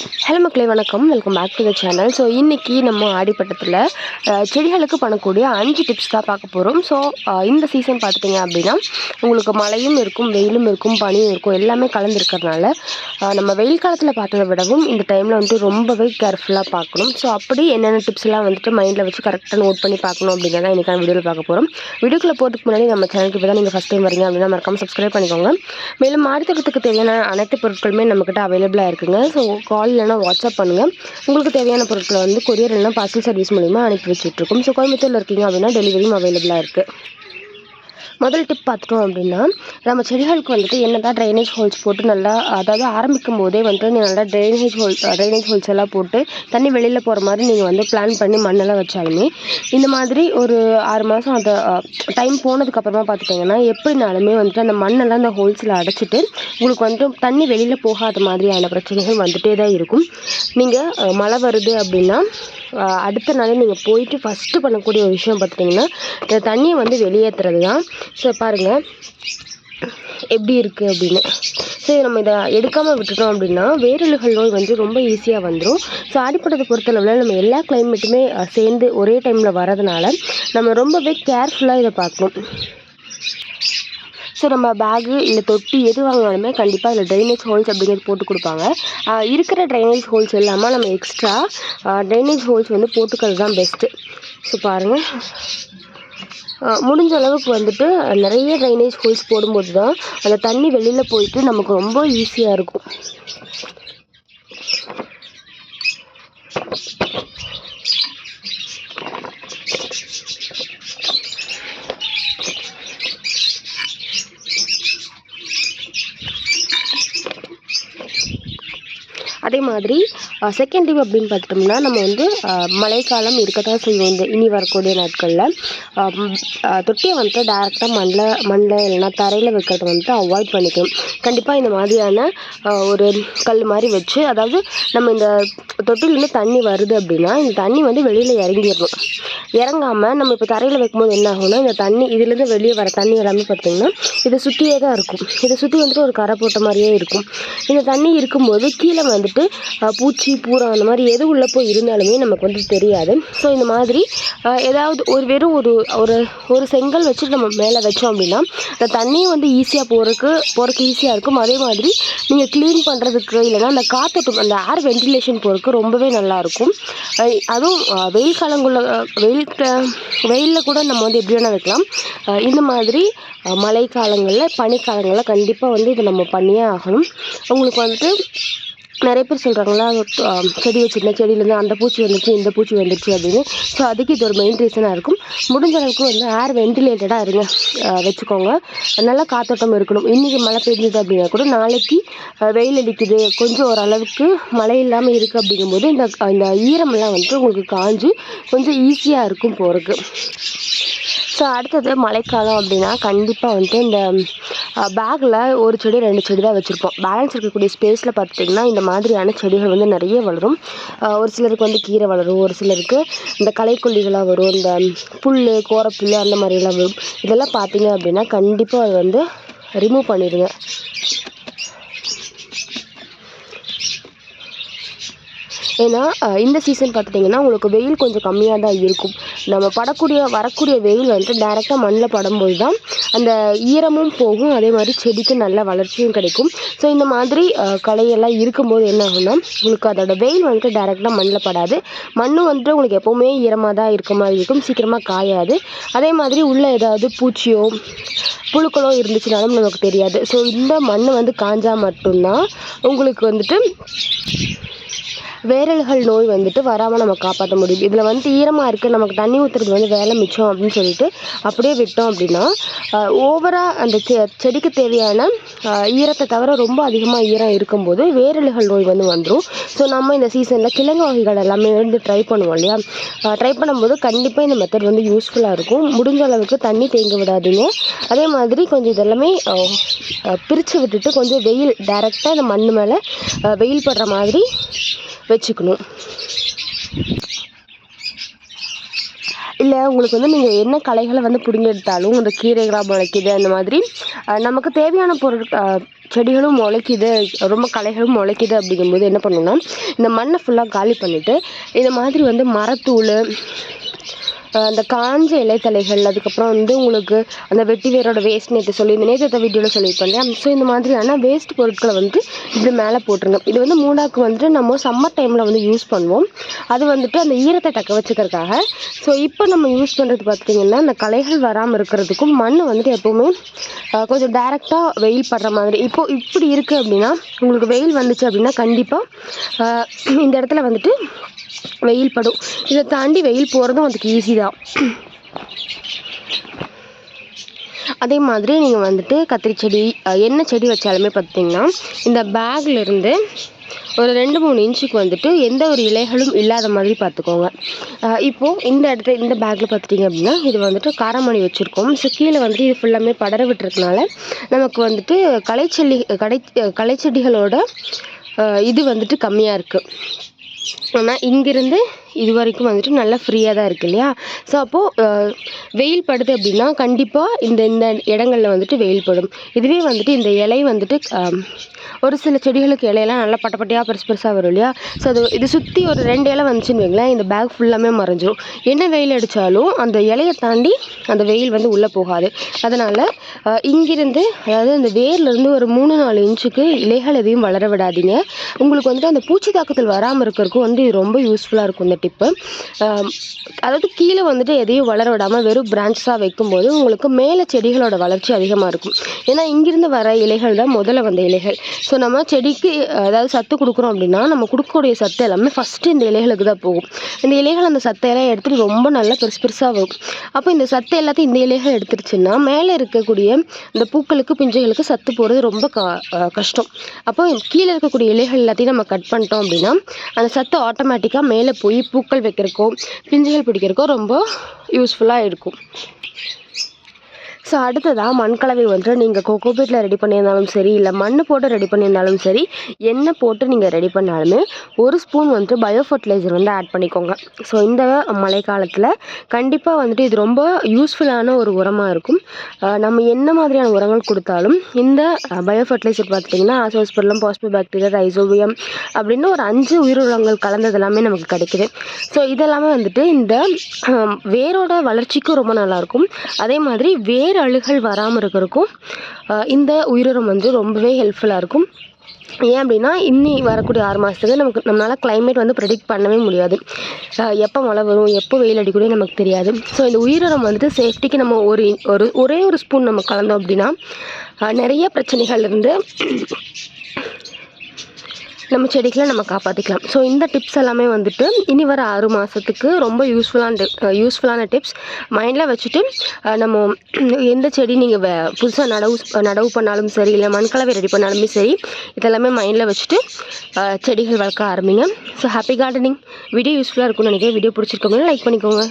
Hello மக்களே வணக்கம். Welcome back to the channel so இன்றைக்கி நம்ம ஆடிப்பட்டத்தில் செடிகளுக்கு பண்ணக்கூடிய அஞ்சு டிப்ஸ் தான் பார்க்க போகிறோம் ஸோ இந்த சீசன் பார்த்துட்டிங்க அப்படின்னா உங்களுக்கு மழையும் இருக்கும் வெயிலும் இருக்கும் பனியும் இருக்கும் எல்லாமே கலந்துருக்கறனால நம்ம வெயில் காலத்தில் பார்த்ததை விடவும் இந்த டைமில் வந்துட்டு ரொம்பவே கேர்ஃபுல்லாக பார்க்கணும். ஸோ அப்படி என்னென்ன டிப்ஸ்லாம் வந்துட்டு மைண்டில் வச்சு கரெக்டாக நோட் பண்ணி பார்க்கணும் அப்படிங்கிறத இன்றைக்கான வீடியோவில் பார்க்க போகிறோம் வீடியோக்குள்ளே போகிறதுக்கு முன்னாடி நம்ம சேனலுக்கு இப்போ தான் நீங்கள் ஃபஸ்ட் டைம் வரீங்க அப்படின்னா மறக்காமல் சப்ஸ்கிரைப் பண்ணிக்கோங்க. மேலும் மாடித்தோட்டத்துக்கு தேவையான அனைத்து பொருட்களுமே நம்மக்கிட்ட அவைலபிளாக இருக்குங்க. ஸோ கால் இல்லைனா வாட்ஸ்அப் பண்ணுங்கள் உங்களுக்கு தேவையான பொருட்களை வந்து கொரியர் இல்லைனா பார்சல் சர்வீஸ் மூலிமா அனுப்பி வச்சுட்ருக்கோம் ஸோ கோயம்புத்தூரில் இருக்கீங்க அப்படின்னா டெலிவரியும் அவைலபிளாக இருக்குது முதல் டிப் பார்த்துட்டோம் அப்படின்னா நம்ம செடிகளுக்கு வந்துட்டு என்ன தான் ட்ரைனேஜ் ஹோல்ஸ் போட்டு நல்லா அதாவது ஆரம்பிக்கும் போதே வந்துட்டு நீ நல்லா ட்ரைனேஜ் ஹோல் ட்ரைனேஜ் ஹோல்ஸ் எல்லாம் போட்டு தண்ணி வெளியில் போகிற மாதிரி நீங்கள் வந்து பிளான் பண்ணி மண்ணெல்லாம் வச்சாலுமே இந்த மாதிரி ஒரு ஆறு மாதம் அந்த டைம் போனதுக்கப்புறமா பார்த்துட்டிங்கன்னா எப்படினாலுமே வந்துட்டு அந்த மண்ணெல்லாம் அந்த ஹோல்ஸில் அடைச்சிட்டு உங்களுக்கு வந்துட்டு தண்ணி வெளியில் போகாத மாதிரியான பிரச்சனைகள் வந்துட்டே தான் இருக்கும். நீங்கள் மழை வருது அப்படின்னா அடுத்த நாள் நீங்கள் போயிட்டு ஃபஸ்ட்டு பண்ணக்கூடிய ஒரு விஷயம் பார்த்துட்டிங்கன்னா இந்த தண்ணியை வந்து வெளியேற்றுறது தான் ஸோ பாருங்கள் எப்படி இருக்குது அப்படின்னு. சரி நம்ம இதை எடுக்காமல் விட்டுட்டோம் அப்படின்னா வேரலுகள் நோய் வந்து ரொம்ப ஈஸியாக வந்துடும் ஸோ அடிப்படத்தை பொறுத்தளவில் நம்ம எல்லா கிளைமேட்டுமே சேர்ந்து ஒரே டைமில் வரதுனால நம்ம ரொம்பவே கேர்ஃபுல்லாக இதை பார்க்கணும் ஸோ நம்ம பேகு இல்லை தொட்டி எது வாங்கினாலுமே கண்டிப்பாக அதில் ட்ரைனேஜ் ஹோல்ஸ் அப்படிங்கிறது போட்டு கொடுப்பாங்க. இருக்கிற ட்ரைனேஜ் ஹோல்ஸ் இல்லாமல் நம்ம எக்ஸ்ட்ரா ட்ரைனேஜ் ஹோல்ஸ் வந்து போட்டுக்கிறது தான் பெஸ்ட்டு ஸோ பாருங்கள் முடிஞ்ச அளவுக்கு வந்துட்டு நிறைய ட்ரைனேஜ் ஹோல்ஸ் போடும்போது தான் அந்த தண்ணி வெளியில் போயிட்டு நமக்கு ரொம்ப ஈஸியாக இருக்கும் அதே மாதிரி செகண்ட் டிப் அப்படின்னு பார்த்துட்டோம்னா நம்ம வந்து மழைக்காலம் இருக்கத்தான் செய்யும் இந்த இனி வரக்கூடிய நாட்களில். தொட்டியை வந்துட்டு டேரெக்டாக மண்ணில் மண்ணில் இல்லைன்னா தரையில் வைக்கிறத வந்துட்டு அவாய்ட் பண்ணிக்கணும். கண்டிப்பாக இந்த மாதிரியான ஒரு கல் மாதிரி வச்சு அதாவது நம்ம இந்த தொட்டிலேருந்து தண்ணி வருது அப்படின்னா இந்த தண்ணி வந்து வெளியில் இறங்கிடணும். இறங்காமல் நம்ம இப்போ தரையில் வைக்கும்போது என்ன ஆகும்னா இந்த தண்ணி இதுலேருந்து வெளியே வர தண்ணி எல்லாமே பார்த்திங்கன்னா இதை சுற்றியே தான் இருக்கும். இதை சுற்றி வந்துட்டு ஒரு கரை போட்ட மாதிரியே இருக்கும். இந்த தண்ணி இருக்கும்போது கீழே வந்துட்டு பூச்சி பூச்சி பூரா அந்த மாதிரி எது உள்ளே போய் இருந்தாலுமே நமக்கு வந்து தெரியாது. ஸோ இந்த மாதிரி ஏதாவது ஒரு வெறும் ஒரு ஒரு ஒரு செங்கல் வச்சுட்டு நம்ம மேலே வச்சோம் அப்படின்னா அந்த தண்ணியும் வந்து ஈஸியாக போகிறதுக்கு போகிறதுக்கு ஈஸியாக இருக்கும். அதே மாதிரி நீங்கள் க்ளீன் பண்ணுறதுக்கு இல்லைன்னா அந்த காற்றோட்டம் அந்த ஏர் வென்டிலேஷன் போகிறதுக்கு ரொம்பவே நல்லாயிருக்கும் அதுவும் வெயில் காலங்களில் வெயில் வெயிலில் கூட நம்ம வந்து எப்படி வேணால் வைக்கலாம். இந்த மாதிரி மழை காலங்களில் பனிக்காலங்களில் கண்டிப்பாக வந்து இதை நம்ம பண்ணியே ஆகணும். உங்களுக்கு வந்துட்டு நிறைய பேர் சொல்கிறாங்களா செடி வச்சுருந்தேன் செடியிலேருந்து அந்த பூச்சி வந்துச்சு இந்த பூச்சி வந்துச்சு அப்படின்னு. ஸோ அதுக்கு இது ஒரு மெயின் ரீசனாக இருக்கும். முடிஞ்ச அளவுக்கு வந்து ஏர் வென்டிலேட்டடாக இருங்க வச்சுக்கோங்க. நல்லா காத்தோட்டம் இருக்கணும். இன்றைக்கி மழை பெஞ்சது அப்படின்னா கூட நாளைக்கு வெயில் அடிக்குது கொஞ்சம் ஓரளவுக்கு மழை இல்லாமல் இருக்குது அப்படிங்கும்போது இந்த இந்த ஈரமெல்லாம் வந்துட்டு உங்களுக்கு காஞ்சு கொஞ்சம் ஈஸியாக இருக்கும் போகிறதுக்கு ஸோ அடுத்தது மழைக்காலம் அப்படின்னா கண்டிப்பாக வந்துட்டு இந்த பேக்கில் ஒரு செடி ரெண்டு செடி தான் வச்சுருப்போம். பேலன்ஸ் இருக்கக்கூடிய ஸ்பேஸில் பார்த்துட்டிங்கன்னா இந்த மாதிரியான செடிகள் வந்து நிறைய வளரும். ஒரு சிலருக்கு வந்து கீரை வளரும் ஒரு சிலருக்கு இந்த களைக்கொல்லிகளாக வரும் இந்த புல் கோரப்புல் அந்த மாதிரிலாம் வரும். இதெல்லாம் பார்த்தீங்க அப்படின்னா கண்டிப்பாக அது வந்து ரிமூவ் பண்ணிடுங்க. ஏன்னா இந்த சீசன் பார்த்துட்டிங்கன்னா உங்களுக்கு வெயில் கொஞ்சம் கம்மியாக தான் இருக்கும். நம்ம படக்கூடிய வரக்கூடிய வெயில் வந்துட்டு டேரெக்டாக மண்ணில் படும்போது தான் அந்த ஈரமும் போகும். அதே மாதிரி செடிக்கு நல்ல வளர்ச்சியும் கிடைக்கும். ஸோ இந்த மாதிரி கலையெல்லாம் இருக்கும்போது என்ன ஆகும்னா உங்களுக்கு அதோட வெயில் வந்துட்டு டேரெக்டாக மண்ணில் படாது. மண்ணும் வந்துட்டு உங்களுக்கு எப்போவுமே ஈரமாக தான் இருக்க மாதிரி இருக்கும். சீக்கிரமாக காயாது. அதே மாதிரி உள்ளே ஏதாவது பூச்சியோ புழுக்களோ இருந்துச்சுனாலும் நமக்கு தெரியாது. ஸோ இந்த மண் வந்து காஞ்சால் மட்டும்தான் உங்களுக்கு வந்துட்டு வேரல்கள் நோய் வந்துட்டு வராமல் நம்ம காப்பாற்ற முடியும். இதில் வந்து ஈரமாக இருக்குது நமக்கு தண்ணி ஊற்றுறது வந்து வேலை மிச்சம் அப்படின்னு சொல்லிட்டு அப்படியே விட்டோம் அப்படின்னா ஓவராக அந்த செ செடிக்கு தேவையான ஈரத்தை தவிர ரொம்ப அதிகமாக ஈரம் இருக்கும்போது வேரல்கள் நோய் வந்து வந்துடும் ஸோ நம்ம இந்த சீசனில் கிழங்கு வகைகள் எல்லாமே வந்து ட்ரை பண்ணுவோம் இல்லையா? ட்ரை பண்ணும்போது கண்டிப்பாக இந்த மெத்தட் வந்து யூஸ்ஃபுல்லாக இருக்கும். முடிஞ்ச அளவுக்கு தண்ணி தேங்க விடாதீங்க. அதே மாதிரி கொஞ்சம் இதெல்லாமே பிரித்து விட்டுட்டு கொஞ்சம் வெயில் டைரெக்டாக இந்த மண் மேலே வெயில் படுற மாதிரி வச்சுக்கணும். இல்லை உங்களுக்கு வந்து நீங்கள் என்ன களைகளை வந்து பிடுங்கி எடுத்தாலும் இந்த கீரைகளாக முளைக்குது அந்த மாதிரி நமக்கு தேவையான பொருள் செடிகளும் முளைக்குது ரொம்ப களைகளும் முளைக்குது அப்படிங்கும்போது என்ன பண்ணணும்னா இந்த மண்ணை ஃபுல்லாக காலி பண்ணிவிட்டு இந்த மாதிரி வந்து மரத்தூள் அந்த காஞ்ச இலைத்தலைகள் அதுக்கப்புறம் வந்து உங்களுக்கு அந்த வெட்டி வேரோட வேஸ்ட் நேற்று சொல்லி இந்த நேற்று வீடியோவில் சொல்லியிருப்பேன் இல்லையா? ஸோ இந்த மாதிரியான வேஸ்ட் பொருட்களை வந்து இப்படி மேலே போட்டுருங்க. இது வந்து மூடாக்கு வந்துட்டு நம்ம சம்மர் டைமில் வந்து யூஸ் பண்ணுவோம். அது வந்துட்டு அந்த ஈரத்தை தக்க வச்சுக்கிறதுக்காக. ஸோ இப்போ நம்ம யூஸ் பண்ணுறது பார்த்திங்கன்னா அந்த களைகள் வராமல் இருக்கிறதுக்கும் மண் வந்துட்டு எப்போவுமே கொஞ்சம் டேரெக்டாக வெயில் படுற மாதிரி. இப்போது இப்படி இருக்குது அப்படின்னா உங்களுக்கு வெயில் வந்துச்சு அப்படின்னா கண்டிப்பாக இந்த இடத்துல வந்துட்டு வெயில் படும். இதை தாண்டி வெயில் போகிறதும் அதுக்கு ஈஸி தான். அதே மாதிரி நீங்கள் வந்துட்டு கத்திரி செடி என்ன செடி வச்சாலுமே பார்த்திங்கன்னா இந்த பேக்லேருந்து இருந்து ஒரு ரெண்டு மூணு இன்ச்சுக்கு வந்துட்டு எந்த ஒரு இலைகளும் இல்லாத மாதிரி பார்த்துக்கோங்க இப்போது இந்த இடத்துல இந்த பேக்கில் பார்த்துட்டிங்க அப்படின்னா இது வந்துட்டு காரமணி வச்சுருக்கோம். ஸோ கீழே வந்துட்டு இது ஃபுல்லாமே படர விட்டுறதுனால நமக்கு வந்துட்டு களைச்செடி கடை களைச்செடிகளோட இது வந்துட்டு கம்மியாக இருக்குது ஆனால் இங்கேருந்து இது வரைக்கும் வந்துட்டு நல்லா ஃப்ரீயாக தான் இருக்குது இல்லையா? ஸோ அப்போது வெயில் படுது அப்படின்னா கண்டிப்பாக இந்த இந்த இடங்களில் வந்துட்டு வெயில் படும். இதுவே வந்துட்டு இந்த இலை வந்துட்டு ஒரு சில செடிகளுக்கு இலையெல்லாம் நல்லா பட்டப்பட்டையாக பெருசு பெருசாக வரும் இல்லையா? ஸோ அது இது சுற்றி ஒரு ரெண்டு இலை வந்துச்சுன்னு வைங்களேன் இந்த பேக் ஃபுல்லாமே மறைஞ்சிரும். என்ன வெயில் அடித்தாலும் அந்த இலையை தாண்டி அந்த வெயில் வந்து உள்ளே போகாது. அதனால் இங்கிருந்து அதாவது அந்த வேர்லேருந்து ஒரு மூணு நாலு இன்ச்சுக்கு இலைகள் எதையும் வளர விடாதீங்க. உங்களுக்கு வந்துட்டு அந்த பூச்சி தாக்கத்தில் வராமல் இருக்கிறதுக்கும் வந்து இது ரொம்ப யூஸ்ஃபுல்லாக இருக்கும் இந்த டிப்பு அதாவது கீழே வந்துட்டு எதையும் வளர விடாமல் வெறும் பிரான்ச்சஸாக வைக்கும்போது உங்களுக்கு மேலே செடிகளோட வளர்ச்சி அதிகமாக இருக்கும். ஏன்னா இங்கிருந்து வர இலைகள் தான் முதல்ல வந்த இலைகள். ஸோ நம்ம செடிக்கு அதாவது சத்து கொடுக்குறோம் அப்படின்னா நம்ம கொடுக்கக்கூடிய சத்து எல்லாமே ஃபஸ்ட்டு இந்த இலைகளுக்கு தான் போகும். இந்த இலைகள் அந்த சத்தையெல்லாம் எடுத்துகிட்டு ரொம்ப நல்லா பெருசு பெருசாக வரும். அப்போ இந்த சத்தை எல்லாத்தையும் இந்த இலைகள் எடுத்துருச்சுன்னா மேலே இருக்கக்கூடிய இந்த பூக்களுக்கு பிஞ்சுகளுக்கு சத்து போகிறது ரொம்ப கஷ்டம். அப்போ கீழே இருக்கக்கூடிய இலைகள் எல்லாத்தையும் நம்ம கட் பண்ணிட்டோம் அப்படின்னா அந்த சத்து ஆட்டோமேட்டிக்காக மேலே போய் பூக்கள் வைக்கிறக்கோ பிஞ்சுகள் பிடிக்கிறக்கோ ரொம்ப யூஸ்ஃபுல்லாக இருக்கும். ஸோ அடுத்ததாக மண்கலவை வந்து நீங்கள் கோகோபீட்டில் ரெடி பண்ணியிருந்தாலும் சரி இல்லை மண் போட்டு ரெடி பண்ணியிருந்தாலும் சரி எண்ணெய் போட்டு நீங்கள் ரெடி பண்ணாலுமே ஒரு ஸ்பூன் வந்துட்டு பயோ ஃபர்டிலைசர் வந்து ஆட் பண்ணிக்கோங்க. ஸோ இந்த மழை காலத்தில் கண்டிப்பாக வந்துட்டு இது ரொம்ப யூஸ்ஃபுல்லான ஒரு உரமாக இருக்கும். நம்ம என்ன மாதிரியான உரங்கள் கொடுத்தாலும் இந்த பயோ ஃபர்டிலைசர் பார்த்துட்டிங்கன்னா ஆசோஸ்பெர்லம் பாஸ்போ பாக்டீரியா ரைசோபியம் அப்படின்னு ஒரு அஞ்சு உயிரினங்கள் கலந்தது எல்லாமே நமக்கு கிடைக்குது. ஸோ இதெல்லாமே வந்துட்டு இந்த வேரோட வளர்ச்சிக்கும் ரொம்ப நல்லாயிருக்கும் அதே மாதிரி வேர் அழுகல் வராமல் இருக்கிறதுக்கும் இந்த உயிரினம் வந்து ரொம்பவே ஹெல்ப்ஃபுல்லாக இருக்கும். ஏன் அப்படின்னா இன்னி வரக்கூடிய ஆறு மாதத்துக்கு நமக்கு நம்மளால் கிளைமேட் வந்து ப்ரெடிக்ட் பண்ணவே முடியாது. எப்போ மழை வரும் எப்போ வெயில் அடிக்கூடிய நமக்கு தெரியாது. ஸோ இந்த உயிரினம் வந்துட்டு சேஃப்டிக்கு நம்ம ஒரு ஒரு ஒரே ஒரு ஸ்பூன் நம்ம கலந்தோம் அப்படின்னா நிறைய பிரச்சனைகள் இருந்து நம்ம செடிகளை நம்ம காப்பாற்றிக்கலாம் ஸோ இந்த டிப்ஸ் எல்லாமே வந்துட்டு இனி வர ஆறு மாதத்துக்கு ரொம்ப யூஸ்ஃபுல்லான யூஸ்ஃபுல்லான டிப்ஸ் மைண்டில் வச்சுட்டு நம்ம எந்த செடி நீங்கள் புதுசாக நடவு நடவு பண்ணாலும் சரி இல்லை மண்கலவை ரெடி பண்ணாலுமே சரி இதெல்லாமே மைண்டில் வச்சுட்டு செடிகள் வளர்க்க ஆரம்பிங்க. ஸோ ஹாப்பி கார்டனிங் வீடியோ யூஸ்ஃபுல்லாக இருக்கும்னு நினைக்கிறேன். வீடியோ பிடிச்சிருக்கோங்க லைக் பண்ணிக்கோங்க.